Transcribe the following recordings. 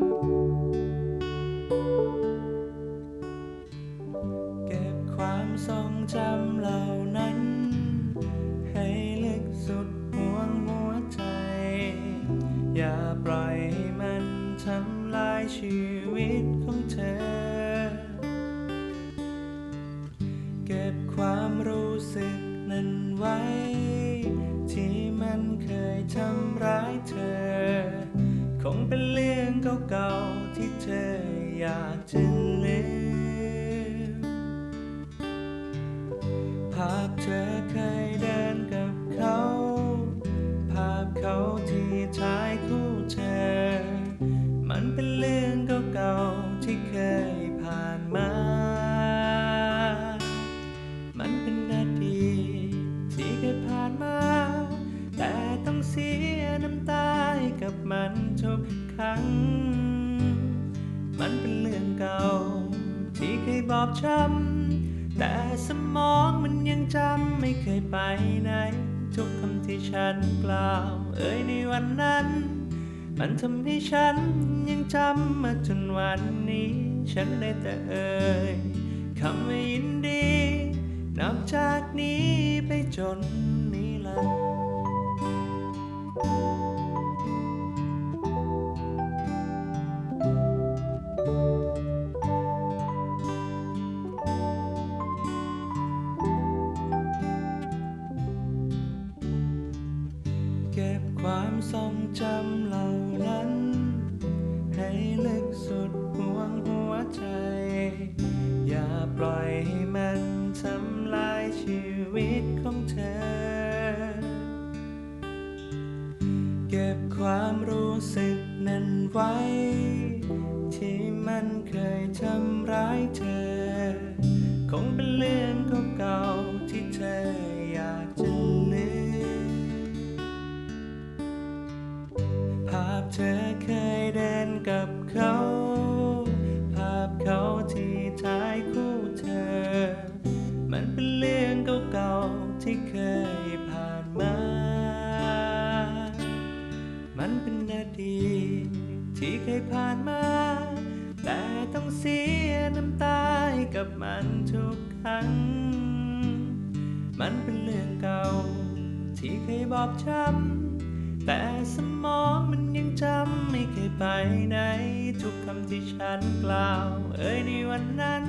Música เก่าๆที่เธออยากจะลืมภาพเธอเคยเดินกับเขา ภาพเขาที่ชายคู่เธอ มันเป็นเรื่องเก่าๆที่เคย กับมันทุกครั้ง มันเป็นเรื่องเก่า ที่เคยบอบช้ำแต่สมองมันยังจำไม่เคยไปไหน ทุกคำที่ฉันกล่าว เอ่ยในวันนั้น มันทำให้ฉันยังจำมาจนวันนี้ ฉันได้แต่เอ่ยคำว่ายินดี นับจากนี้ไปจน วิตของเธอ เก็บความรู้สึกนั้นไว้ ที่มันเคยทำร้ายเธอ คงเป็นเรื่องเก่าๆที่เธออยากจะลืมภาพเธอเคยเดินกับเขา ที่เคยผ่านมา มันเป็นอดีตที่เคยผ่านมา แต่ต้องเสียน้ำตาให้กับมันทุกครั้ง มันเป็นเรื่องเก่า ที่เคยบอบช้ำแต่สมองมันยังจำไม่เคยไปไหน ทุกคำที่ฉันกล่าว เอ่ยในวันนั้น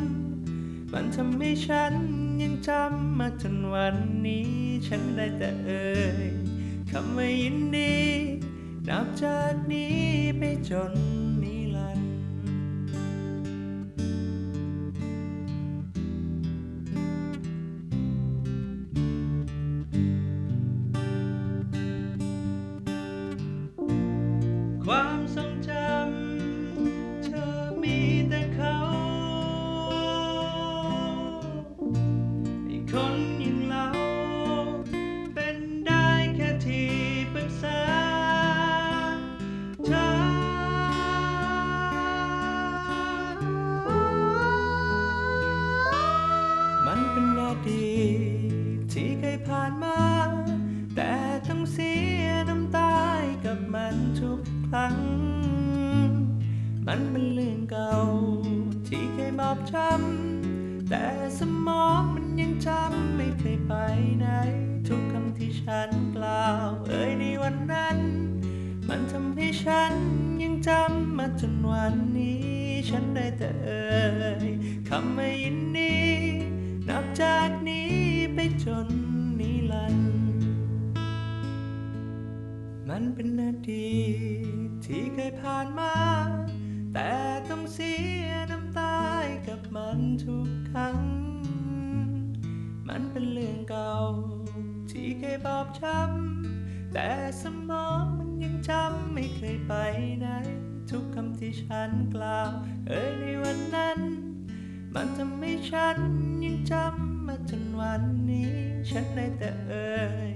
มันทำให้ฉัน ยังจำมาจนวันนี้ ฉันได้แต่เอ่ยคำว่ายินดี นับจากนี้ไปจนนิ ครั้ง มันเป็นเรื่องเก่า ที่เคยบอบช้ำแต่สมองมันยังจำไม่เคยไปไหน ทุกคำที่ฉันกล่าว เอ่ยในวันนั้น มันทำให้ฉันยังจำมาจนวันนี้ ฉันได้แต่เอ่ยคำว่ายินดีนับจากนี้ไปจนนิรันดร์มันเป็นอดี ที่เคยผ่านมา แต่ต้องเสียน้ำตาให้กับมันทุกครั้ง มันเป็นเรื่องเก่า ที่เคยบอบช้ำแต่สมองมันยังจำไม่เคยไปไหน ทุกคำที่ฉันกล่าวเอ่ยในวันนั้น มันทำให้ฉันยังจำมาจนวันนี้ ฉันได้แต่เอ่ย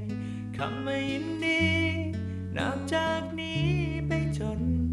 คำว่ายินดีนับจากนี้ไป จน